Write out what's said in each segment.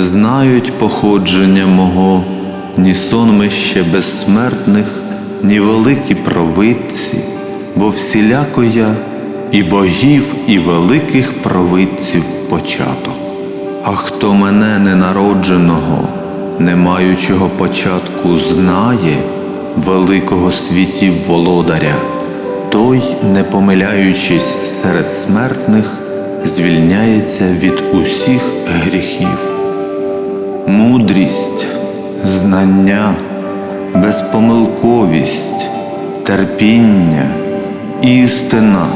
Знають походження мого, ні сонмище безсмертних, ні великі провидці, бо всіляко я і богів, і великих провидців початок. А хто мене ненародженого, не маючого початку, знає великого світів володаря, той, не помиляючись серед смертних, звільняється від усіх гріхів. Мудрість, знання, безпомилковість, терпіння, істина,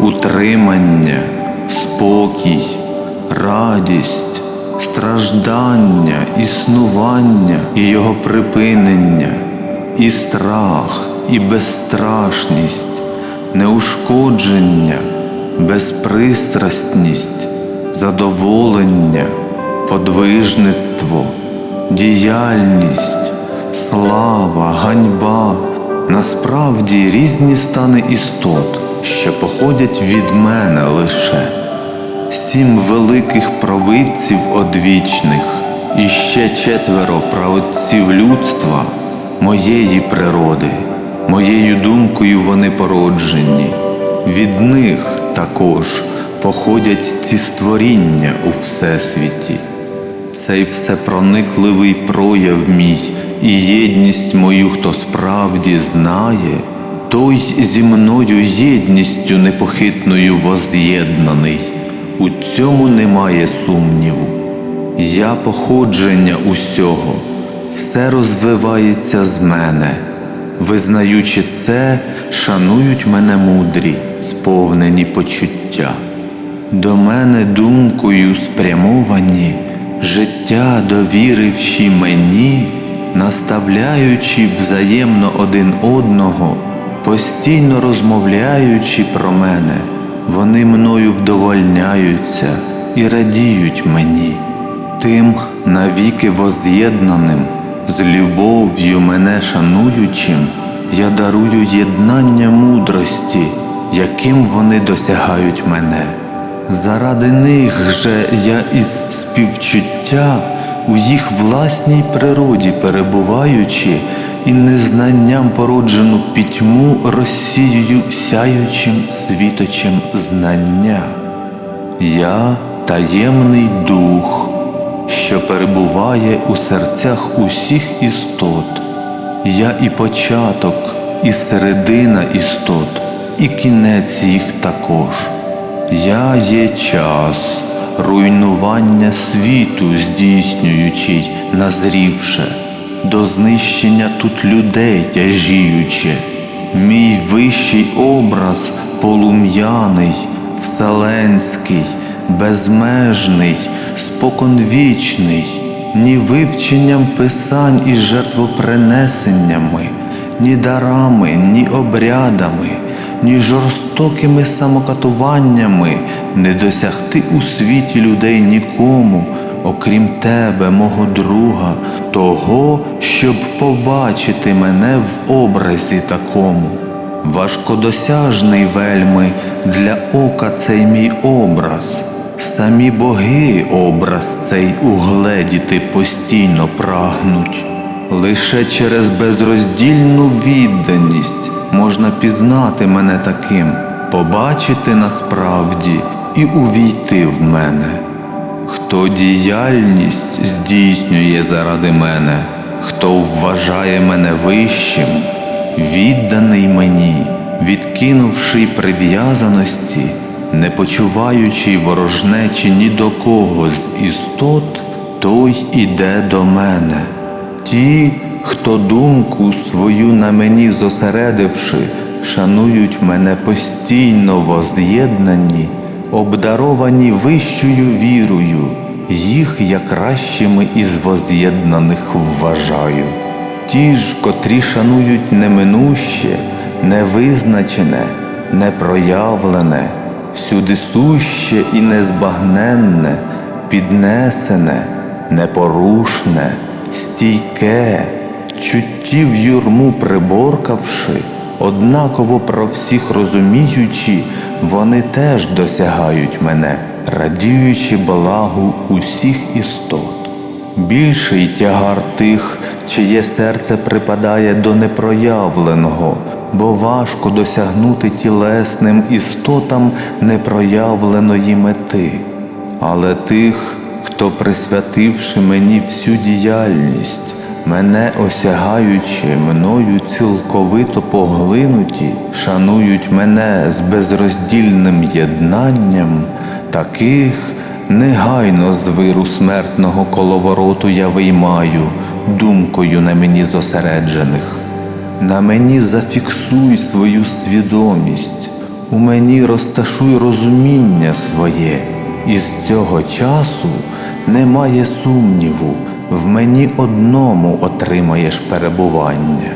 утримання, спокій, радість, страждання, існування і його припинення, і страх, і безстрашність, неушкодження, безпристрасність, задоволення, подвижництво, діяльність, слава, ганьба, насправді різні стани істот, що походять від мене лише. Сім великих провидців одвічних і ще четверо праотців людства моєї природи, моєю думкою вони породжені. Від них також походять ці створіння у всесвіті. Цей всепроникливий прояв мій і єдність мою, хто справді знає, той зі мною єдністю непохитною воз'єднаний. У цьому немає сумніву. Я походження усього, все розвивається з мене. Визнаючи це, шанують мене мудрі, сповнені почуття. До мене думкою спрямовані, життя довіривши мені, наставляючи взаємно один одного, постійно розмовляючи про мене, вони мною вдовольняються і радіють мені, тим навіки воз'єднаним, з любов'ю мене шануючим, я дарую єднання мудрості, яким вони досягають мене. Заради них же я із співчуття у їх власній природі перебуваючи і незнанням породжену пітьму розсіюю сяючим світочем знання. Я таємний дух, що перебуває у серцях усіх істот. Я і початок, і середина істот, і кінець їх також. Я є час, руйнування світу, здійснюючий, назрівше, до знищення тут людей тяжіючи. Мій вищий образ полум'яний, вселенський, безмежний, споконвічний, ні вивченням писань і жертвопринесеннями, ні дарами, ні обрядами, ні жорстокими самокатуваннями не досягти у світі людей нікому, окрім тебе, мого друга, того, щоб побачити мене в образі такому. Важкодосяжний вельми для ока цей мій образ, самі боги образ цей угледіти постійно прагнуть. Лише через безроздільну відданість можна пізнати мене таким, побачити насправді і увійти в мене. Хто діяльність здійснює заради мене, хто вважає мене вищим, відданий мені, відкинувши прив'язаності, не почуваючи ворожнечі ні до кого з істот, той іде до мене. Ті, хто думку свою на мені зосередивши, шанують мене постійно воз'єднані, обдаровані вищою вірою, їх я кращими із воз'єднаних вважаю. Ті ж, котрі шанують неминуще, невизначене, непроявлене, всюди суще і незбагненне, піднесене, непорушне, стійке, чуттів юрму приборкавши, однаково про всіх розуміючи, вони теж досягають мене, радіючи благу усіх істот. Більший тягар тих, чиє серце припадає до непроявленого, бо важко досягнути тілесним істотам непроявленої мети. Але тих, хто, присвятивши мені всю діяльність, мене осягаючи мною цілковито поглинуті, шанують мене з безроздільним єднанням, таких негайно з виру смертного коловороту я виймаю думкою на мені зосереджених. На мені зафіксуй свою свідомість, у мені розташуй розуміння своє, і з цього часу немає сумніву, в мені одному отримаєш перебування.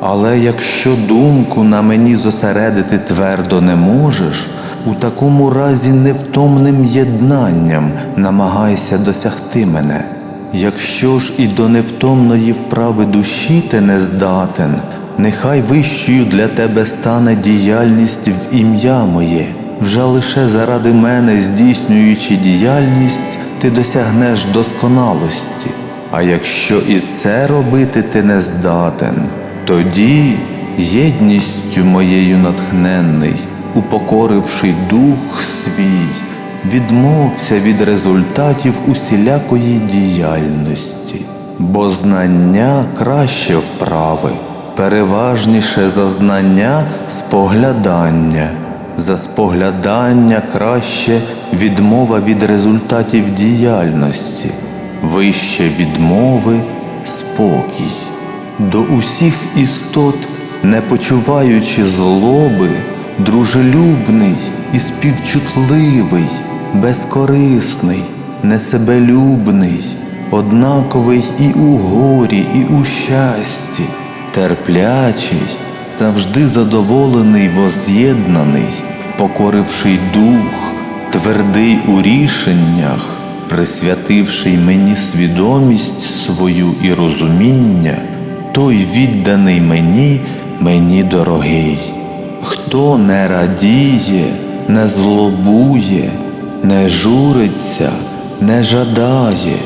Але якщо думку на мені зосередити твердо не можеш, у такому разі невтомним єднанням намагайся досягти мене. Якщо ж і до невтомної вправи душі ти не здатен, нехай вищою для тебе стане діяльність в ім'я моє. Вже лише заради мене, здійснюючи діяльність, ти досягнеш досконалості. А якщо і це робити ти не здатен, тоді єдністю моєю натхненний, упокоривши дух свій, відмовся від результатів усілякої діяльності, бо знання краще вправи, переважніше за знання споглядання, за споглядання краще відмова від результатів діяльності, вище відмови спокій. До усіх істот, не почуваючи злоби, дружелюбний і співчутливий, безкорисний, несебелюбний, однаковий і у горі, і у щасті, терплячий, завжди задоволений, воз'єднаний, впокоривший дух, твердий у рішеннях, присвятивши мені свідомість свою і розуміння, той відданий мені, мені дорогий. Хто не радіє, не злобує, не журиться, не жадає,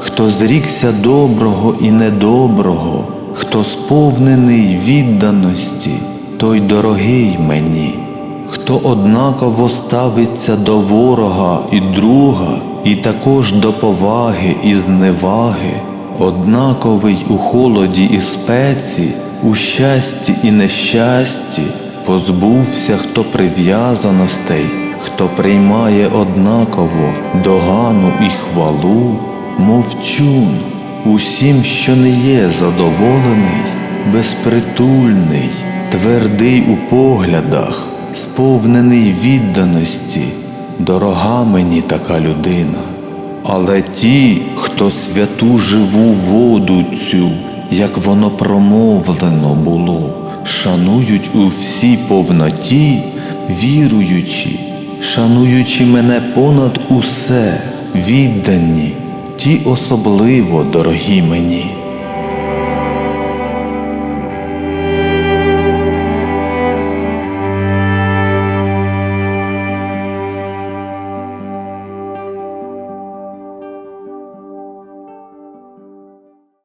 хто зрікся доброго і недоброго, хто сповнений відданості, той дорогий мені, хто однаково ставиться до ворога і друга, і також до поваги і зневаги, однаковий у холоді і спеці, у щасті і нещасті, позбувся, хто прив'язаностей, хто приймає однаково догану і хвалу, мовчун, усім, що не є задоволений, безпритульний, твердий у поглядах, сповнений відданості, дорога мені така людина. Але ті, хто святу живу воду цю, як воно промовлено було, шанують у всій повноті, віруючи, шануючи мене понад усе, віддані, ті особливо дорогі мені.